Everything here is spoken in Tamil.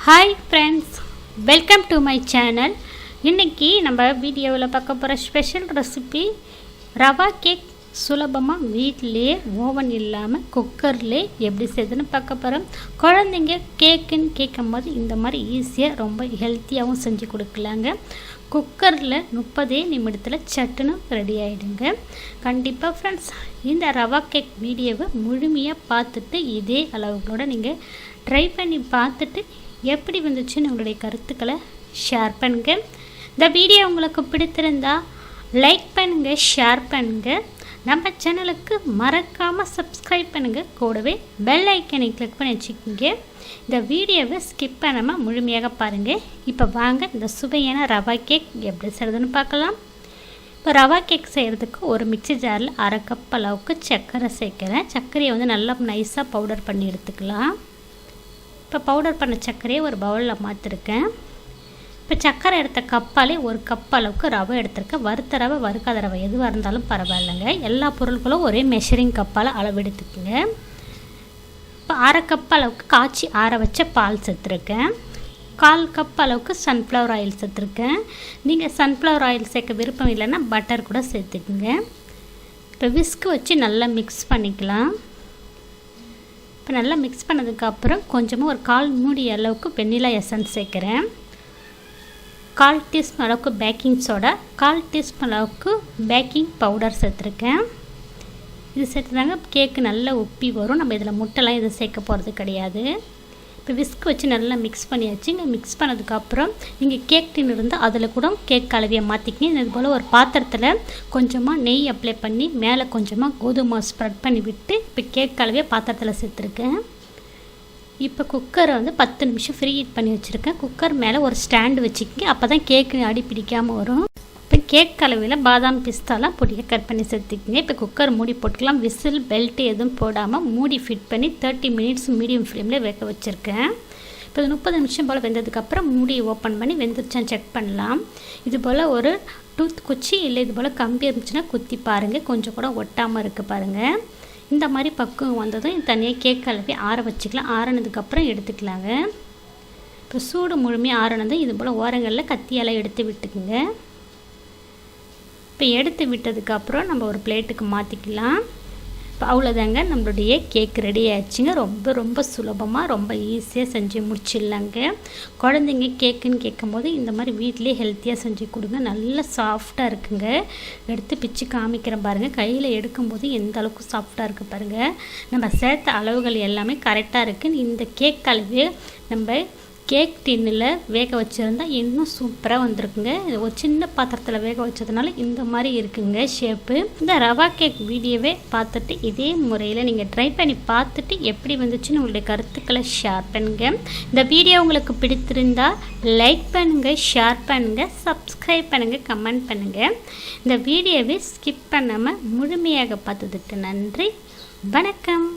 Hi friends welcome to my channel இன்றைக்கி நம்ம வீடியோவில் பார்க்க போகிற ஸ்பெஷல் ரெசிபி ரவா கேக் சுலபமாக வீட்டிலேயே ஓவன் இல்லாமல் குக்கர்லேயே எப்படி செய்யுதுன்னு பார்க்க போகிறோம் குழந்தைங்க கேக்குன்னு கேட்கும் போது இந்த மாதிரி ஈஸியாக ரொம்ப ஹெல்த்தியாகவும் செஞ்சு கொடுக்கலாங்க. குக்கரில் முப்பதே நிமிடத்தில் சட்டுன்னு ரெடி ஆகிடுங்க கண்டிப்பாக ஃப்ரெண்ட்ஸ் இந்த ரவா கேக் வீடியோவை முழுமையாக பார்த்துட்டு இதே அளவுகளோட நீங்கள் ட்ரை பண்ணி பார்த்துட்டு எப்படி வந்துச்சுன்னு உங்களுடைய கருத்துக்களை ஷேர் பண்ணுங்கள் இந்த வீடியோ உங்களுக்கு பிடித்திருந்தா லைக் பண்ணுங்கள் ஷேர் பண்ணுங்கள் நம்ம சேனலுக்கு மறக்காமல் சப்ஸ்கிரைப் பண்ணுங்கள் கூடவே பெல் ஐக்கனை கிளிக் பண்ணி வச்சுக்கோங்க. இந்த வீடியோவை ஸ்கிப் பண்ணாமல் முழுமையாக பாருங்கள் இப்போ வாங்க இந்த சுவையான ரவா கேக் எப்படி செய்கிறதுன்னு பார்க்கலாம். இப்போ ரவா கேக் செய்கிறதுக்கு ஒரு மிக்சி ஜாரில் அரை கப் அளவுக்கு சர்க்கரை சேர்க்குறேன். சர்க்கரையை வந்து நல்லா நைஸாக பவுடர் பண்ணி எடுத்துக்கலாம். இப்போ பவுடர் பண்ண சர்க்கரையை ஒரு பவுலில் மாற்றிருக்கேன் இப்போ சர்க்கரை எடுத்த கப்பாலே ஒரு கப் அளவுக்கு ரவை எடுத்திருக்கேன். வறுத்த ரவை வறுக்காத ரவை எதுவாக இருந்தாலும் பரவாயில்லைங்க. எல்லா பொருட்களும் ஒரே மெஷரிங் கப்பால் அளவெடுத்துக்குங்க. இப்போ அரை கப் அளவுக்கு காய்ச்சி ஆற வச்ச பால் சேர்த்துருக்கேன். கால் கப் அளவுக்கு சன்ஃப்ளவர் ஆயில் சேர்த்துருக்கேன். நீங்கள் சன்ஃப்ளவர் ஆயில் சேர்க்க விருப்பம் இல்லைன்னா பட்டர் கூட சேர்த்துக்குங்க. இப்போ விஸ்க்கு வச்சு நல்லா மிக்ஸ் பண்ணிக்கலாம். இப்போ நல்லா மிக்ஸ் பண்ணதுக்கப்புறம் கொஞ்சமாக ஒரு கால் மூடி அளவுக்கு வெண்ணிலா எசன்ஸ் சேர்க்குறேன். கால் டீஸ்பூன் அளவுக்கு பேக்கிங் சோடா கால் டீஸ்பூன் அளவுக்கு பேக்கிங் பவுடர் சேர்த்துருக்கேன். இது சேர்த்துதாங்க கேக்கு நல்லா உப்பி வரும். நம்ம இதில் முட்டைலாம் எதுவும் சேர்க்க போகிறது கிடையாது. விஸ்க் வச்சு நல்லா மிக்ஸ் பண்ணியாச்சு. இங்கே மிக்ஸ் பண்ணதுக்கப்புறம் நீங்கள் கேக் டின் இருந்தால் அதில் கூட கேக் கலவையை மாற்றிக்கிங்க இது போல் ஒரு பாத்திரத்தில் கொஞ்சமாக நெய் அப்ளை பண்ணி மேலே கொஞ்சமாக கோதுமை ஸ்ப்ரெட் பண்ணி விட்டு இப்போ கேக் கலவையை பாத்திரத்தில் சேர்த்துருக்கேன். இப்போ குக்கரை வந்து பத்து நிமிஷம் ஃப்ரீ ஹீட் பண்ணி வச்சுருக்கேன். குக்கர் மேலே ஒரு ஸ்டாண்டு வச்சுக்கிங்க. அப்போ தான் கேக்கு அடி பிடிக்காமல் வரும். கேக் அளவில் பாதாம் பிஸ்தாலாம் பொடியை கட் பண்ணி சேர்த்துக்கிங்க. இப்போ குக்கர் மூடி போட்டுக்கலாம். விசில் பெல்ட்டு எதுவும் போடாமல் மூடி ஃபிட் பண்ணி தேர்ட்டி மினிட்ஸ் மீடியம் ஃப்ளேமில் வேக வச்சுருக்கேன். இப்போ முப்பது நிமிஷம் போல் வெந்ததுக்கப்புறம் மூடியை ஓப்பன் பண்ணி வெந்துருச்சான்னு செக் பண்ணலாம். இது போல் ஒரு டூத் குச்சி இல்லை இது போல் கம்பி இருந்துச்சுன்னா குத்தி பாருங்கள் கொஞ்சம் கூட ஒட்டாமல் இருக்குது பாருங்கள் இந்த மாதிரி பக்குவம் வந்ததும் தனியாக கேக் கலப்பி ஆற வச்சுக்கலாம். ஆறினதுக்கப்புறம் எடுத்துக்கலாங்க. இப்போ சூடு முழுமையாக ஆறினதும் இது போல் ஓரங்களில் கத்தியால் எடுத்து விட்டுக்குங்க. இப்போ எடுத்து விட்டதுக்கப்புறம் நம்ம ஒரு பிளேட்டுக்கு மாற்றிக்கலாம் இப்போ அவ்வளோதாங்க நம்மளுடைய கேக் ரெடி ஆயிடுச்சுங்க. ரொம்ப ரொம்ப சுலபமாக ரொம்ப ஈஸியாக செஞ்சு முடிச்சிடலாங்க. குழந்தைங்க கேக்குன்னு கேட்கும்போது இந்த மாதிரி வீட்டிலே ஹெல்த்தியாக செஞ்சு கொடுங்க. நல்லா சாஃப்டாக இருக்குங்க. எடுத்து பிச்சு காமிக்கிறேன் பாருங்கள் கையில் எடுக்கும்போது எந்த அளவுக்கு சாஃப்டாக இருக்குது பாருங்கள் நம்ம சேர்த்த அளவுகள் எல்லாமே கரெக்டாக இருக்குது இந்த கேக் அளவு நம்ம கேக் டின்னில் வேக வச்சுருந்தா இன்னும் சூப்பராக வந்திருக்குங்க. ஒரு சின்ன பாத்திரத்தில் வேக வச்சதுனால இந்த மாதிரி இருக்குங்க ஷேப்பு இந்த ரவா கேக் வீடியோவே பார்த்துட்டு இதே முறையில் நீங்கள் ட்ரை பண்ணி பார்த்துட்டு எப்படி வந்துச்சுன்னு உங்களுடைய கருத்துக்களை ஷேர் பண்ணுங்கள் இந்த வீடியோ உங்களுக்கு பிடித்திருந்தா லைக் பண்ணுங்கள் ஷேர் பண்ணுங்கள் சப்ஸ்கிரைப் பண்ணுங்கள் கமெண்ட் பண்ணுங்கள் இந்த வீடியோவை ஸ்கிப் பண்ணாமல் முழுமையாக பார்த்ததுக்கு நன்றி. வணக்கம்.